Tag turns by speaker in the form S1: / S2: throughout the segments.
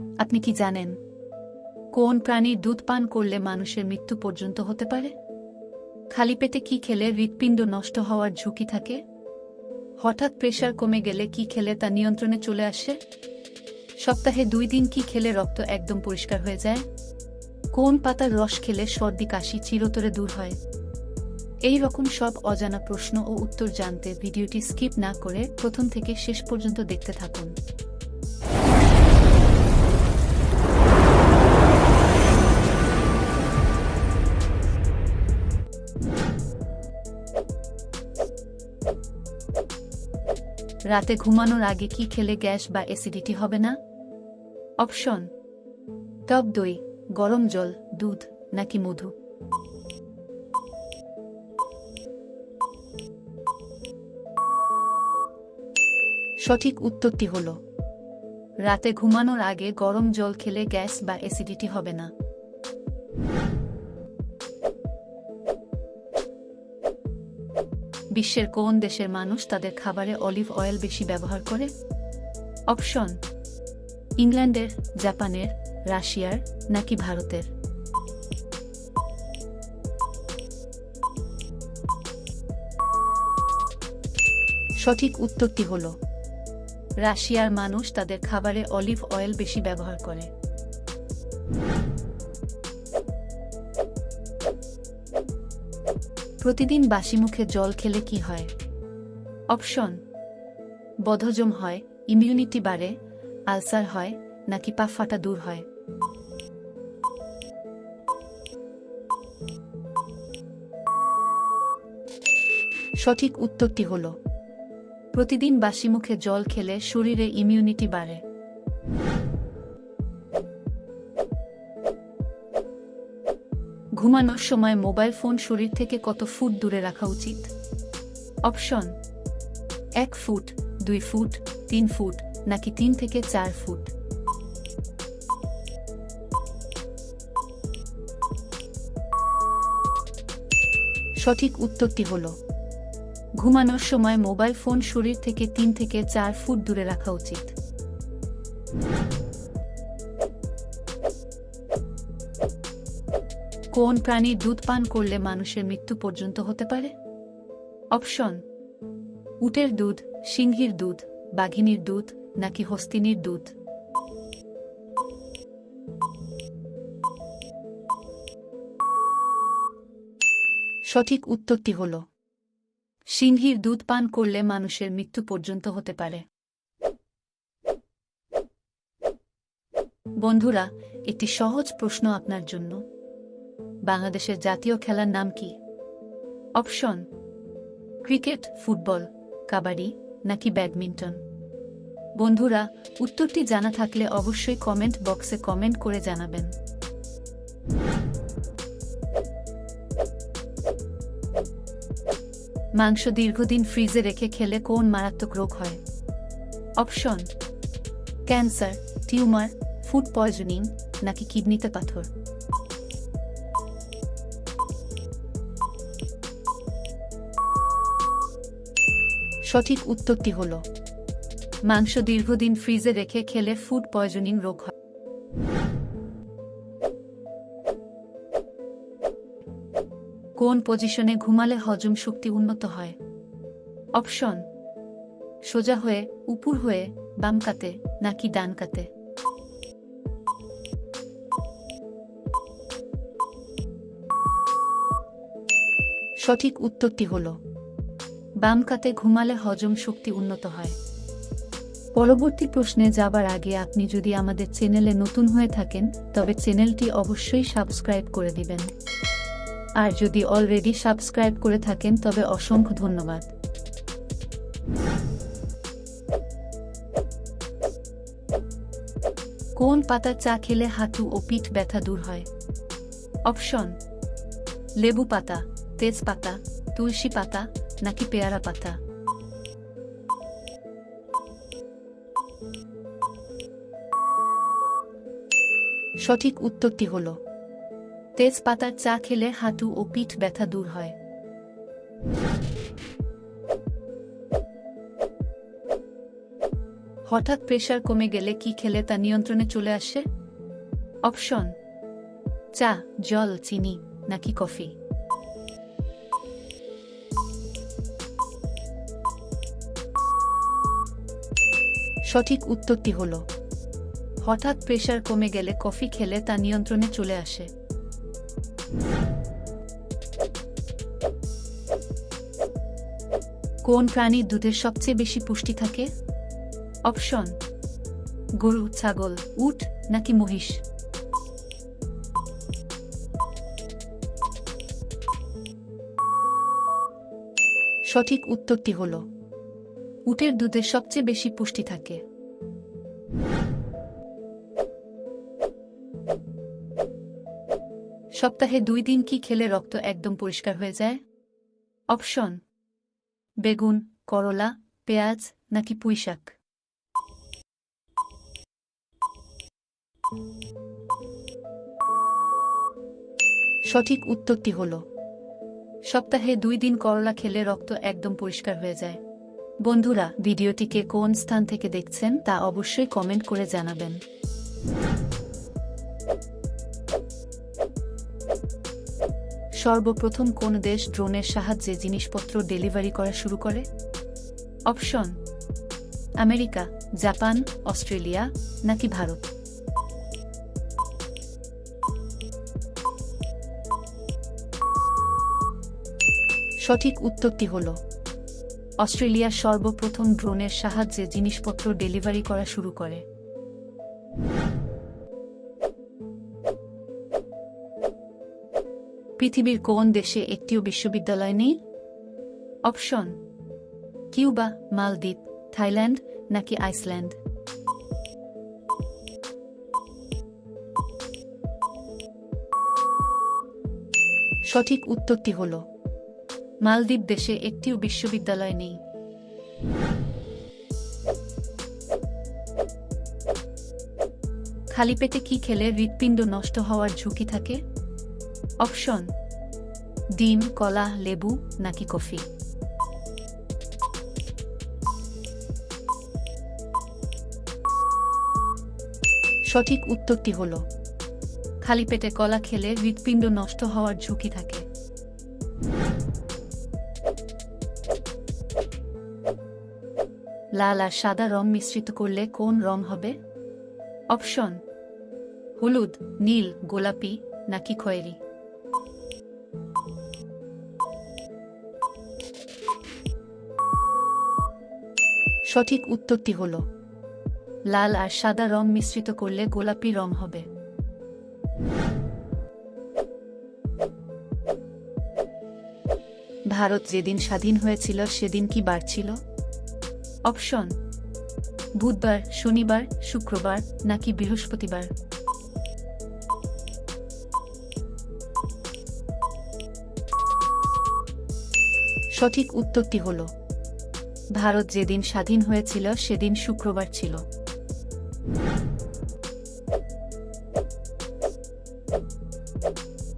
S1: আপনি কি জানেন, কোন প্রাণীর দুধ পান করলে মানুষের মৃত্যু পর্যন্ত হতে পারে? খালি পেটে কি খেলে হৃৎপিণ্ড নষ্ট হওয়ার ঝুঁকি থাকে? হঠাৎ প্রেশার কমে গেলে কি খেলে তা নিয়ন্ত্রণে চলে আসে? সপ্তাহে দুই দিন কি খেলে রক্ত একদম পরিষ্কার হয়ে যায়? কোন পাতার রস খেলে সর্দি কাশি চিরতরে দূর হয়? এই রকম সব অজানা প্রশ্ন ও উত্তর জানতে ভিডিওটি স্কিপ না করে প্রথম থেকে শেষ পর্যন্ত দেখতে থাকুন। রাতে ঘুমানোর আগে কি খেলে গ্যাস বা অ্যাসিডিটি হবে না? অপশন টক দই, গরম জল, দুধ নাকি মধু? সঠিক উত্তরটি হল, রাতে ঘুমানোর আগে গরম জল খেলে গ্যাস বা অ্যাসিডিটি হবে না। বিশ্বের কোন দেশের মানুষ তাদের খাবারে অলিভ অয়েল বেশি ব্যবহার করে? অপশন, ইংল্যান্ডের, জাপানের, রাশিয়ার নাকি ভারতের? সঠিক উত্তরটি হল, রাশিয়ার মানুষ তাদের খাবারে অলিভ অয়েল বেশি ব্যবহার করে। প্রতিদিন বাসি মুখে জল খেলে কি হয়? অপশন, বদহজম হয় ইমিউনিটি বাড়ে, আলসার হয়, নাকি পা ফাটা দূর হয়? সঠিক উত্তরটি হল, প্রতিদিন বাসি মুখে জল খেলে শরীরে ইমিউনিটি বাড়ে। ঘুমানোর সময় মোবাইল ফোন শরীর থেকে কত ফুট দূরে রাখা উচিত? অপশন, এক ফুট, দুই ফুট, তিন ফুট, নাকি তিন থেকে চার ফুট? সঠিক উত্তরটি হল, ঘুমানোর সময় মোবাইল ফোন শরীর থেকে তিন থেকে চার ফুট দূরে রাখা উচিত। কোন প্রাণীর দুধ পান করলে মানুষের মৃত্যু পর্যন্ত হতে পারে? অপশন, উটের দুধ, সিংহীর দুধ, বাঘিনীর দুধ, নাকি হস্তিনীর দুধ? সঠিক উত্তরটি হল, সিংহীর দুধ পান করলে মানুষের মৃত্যু পর্যন্ত হতে পারে। বন্ধুরা, একটি সহজ প্রশ্ন আপনার জন্য। বাংলাদেশের জাতীয় খেলার নাম কি? অপশন, ক্রিকেট, ফুটবল, কাবাডি নাকি ব্যাডমিন্টন? বন্ধুরা, উত্তরটি জানা থাকলে অবশ্যই কমেন্ট বক্সে কমেন্ট করে জানাবেন। মাংস দীর্ঘদিন ফ্রিজে রেখে খেলে কোন মারাত্মক রোগ হয়? Option, cancer, tumour, food poisoning নাকি কিডনিতে পাথর? সঠিক উত্তরটি হল, মাংস দীর্ঘদিন ফ্রিজে রেখে খেলে ফুড পয়জনিং রোগ হয়। কোন পজিশনে ঘুমালে হজম শক্তি উন্নত হয়? অপশন, সোজা হয়ে, উপুর হয়ে, বাম কাতে, নাকি ডান কাতে? সঠিক উত্তরটি হল বাম কাতে ঘুমালে হজম শক্তি উন্নত হয়। পরবর্তী প্রশ্নে যাবার আগে আপনি যদি আমাদের চ্যানেলে নতুন হয়ে থাকেন, তবে চ্যানেলটি অবশ্যই সাবস্ক্রাইব করে দিবেন। আর যদি অলরেডি সাবস্ক্রাইব করে থাকেন, তবে অসংখ্য ধন্যবাদ। কোন পাতার চা খেলে হাঁটু ও পিঠ ব্যথা দূর হয়? অপশন, লেবু পাতা, তেজপাতা, তুলসী পাতা নাকি পেয়ারা পাতা। সঠিক উত্তরটি হল, তেজপাতার চা খেলে হাঁটু ও পিঠ ব্যথা দূর হয়। হঠাৎ প্রেশার কমে গেলে কি খেলে তা নিয়ন্ত্রণে চলে আসে? অপশন, চা, জল, চিনি, নাকি কফি? সঠিক উত্তরটি হল। হঠাৎ প্রেশার কমে গেলে কফি খেলে তা নিয়ন্ত্রণে চলে আসে। কোন প্রাণীর দুধের সবচেয়ে বেশি পুষ্টি থাকে? অপশন, গরু, ছাগল, উট নাকি মহিষ? সঠিক উত্তরটি হল উটের দুধে সবচেয়ে বেশি পুষ্টি থাকে। সপ্তাহে দুই দিন কি খেলে রক্ত একদম পরিষ্কার হয়ে যায়? অপশন, বেগুন, করলা, পেঁয়াজ নাকি পুঁইশাক সঠিক উত্তরটি হল, সপ্তাহে দুই দিন করলা খেলে রক্ত একদম পরিষ্কার হয়ে যায়। বন্ধুরা, ভিডিওটিকে কোন স্থান থেকে দেখছেন তা অবশ্যই কমেন্ট করে জানাবেন। সর্বপ্রথম কোন দেশ ড্রোনের সাহায্যে জিনিসপত্র ডেলিভারি করা শুরু করে? অপশন, আমেরিকা, জাপান, অস্ট্রেলিয়া নাকি ভারত? সঠিক উত্তরটি হল অস্ট্রেলিয়া সর্বপ্রথম ড্রোনের সাহায্যে জিনিসপত্র ডেলিভারি করা শুরু করে। পৃথিবীর কোন দেশে একটিও বিশ্ববিদ্যালয় নেই? অপশন, কিউবা, মালদ্বীপ, থাইল্যান্ড নাকি আইসল্যান্ড? সঠিক উত্তরটি হল মালদ্বীপ দেশে একটিও বিশ্ববিদ্যালয় নেই। খালি পেটে কি খেলে হৃৎপিণ্ড নষ্ট হওয়ার ঝুঁকি থাকে? অপশন, ডিম, কলা, লেবু নাকি কফি? সঠিক উত্তরটি হল, খালি পেটে কলা খেলে হৃৎপিণ্ড নষ্ট হওয়ার ঝুঁকি থাকে। লাল আর সাদা রং মিশ্রিত করলে কোন রং হবে? অপশন, হলুদ, নীল, গোলাপি, নাকি খয়েরি? সঠিক উত্তরটি হল, লাল আর সাদা রং মিশ্রিত করলে গোলাপি রং হবে। ভারত যেদিন স্বাধীন হয়েছিল, সেদিন কি বার ছিল অপশন, বুধবার, শনিবার, শুক্রবার নাকি বৃহস্পতিবার? সঠিক উত্তরটি হল, ভারত যেদিন স্বাধীন হয়েছিল, সেদিন শুক্রবার ছিল।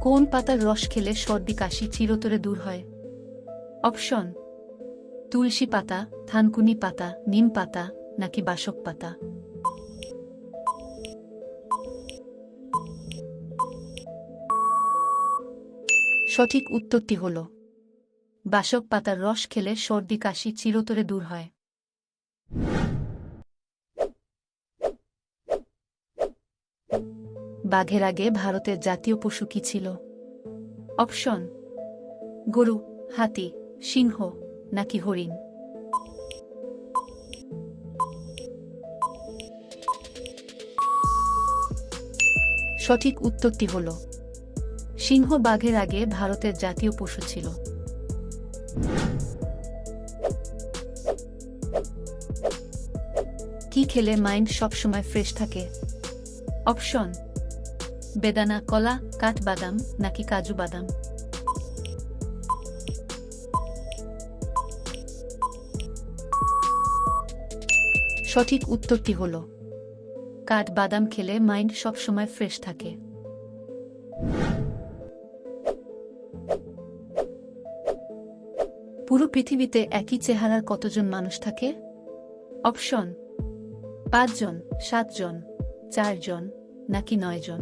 S1: কোন পাতার রস খেলে সর্দি কাশি চিরতরে দূর হয়? অপশন তুলসী পাতা, থানকুনি পাতা, নিম পাতা, নাকি বাসক পাতা? সঠিক উত্তরটি হল, বাসক পাতার রস খেলে সর্দি কাশি চিরতরে দূর হয়। বাঘের আগে ভারতের জাতীয় পশু কি ছিল? অপশন, গরু, হাতি, সিংহ। নাকি হরিণ? সঠিক উত্তরটি হল, সিংহ বাঘের আগে ভারতের জাতীয় পশু ছিল। কি খেলে মাইন্ড সবসময় ফ্রেশ থাকে? অপশন, বেদানা, কলা কাঠবাদাম নাকি কাজু বাদাম? সঠিক উত্তরটি হল, কাঠ বাদাম খেলে মাইন্ড সবসময় ফ্রেশ থাকে। পুরো পৃথিবীতে একই চেহারার কতজন মানুষ থাকে? অপশন, পাঁচজন, সাতজন, চারজন, নাকি নয়জন?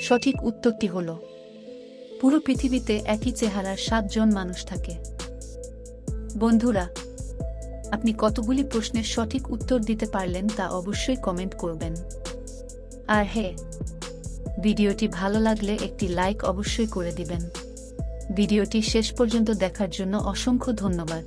S1: সঠিক উত্তরটি হল পুরো পৃথিবীতে একই চেহারার সাতজন মানুষ থাকে। বন্ধুরা, আপনি কতগুলি প্রশ্নের সঠিক উত্তর দিতে পারলেন তা অবশ্যই কমেন্ট করবেন। আর হে ভিডিওটি ভালো লাগলে একটি লাইক অবশ্যই করে দিবেন। ভিডিওটি শেষ পর্যন্ত দেখার জন্য অসংখ্য ধন্যবাদ।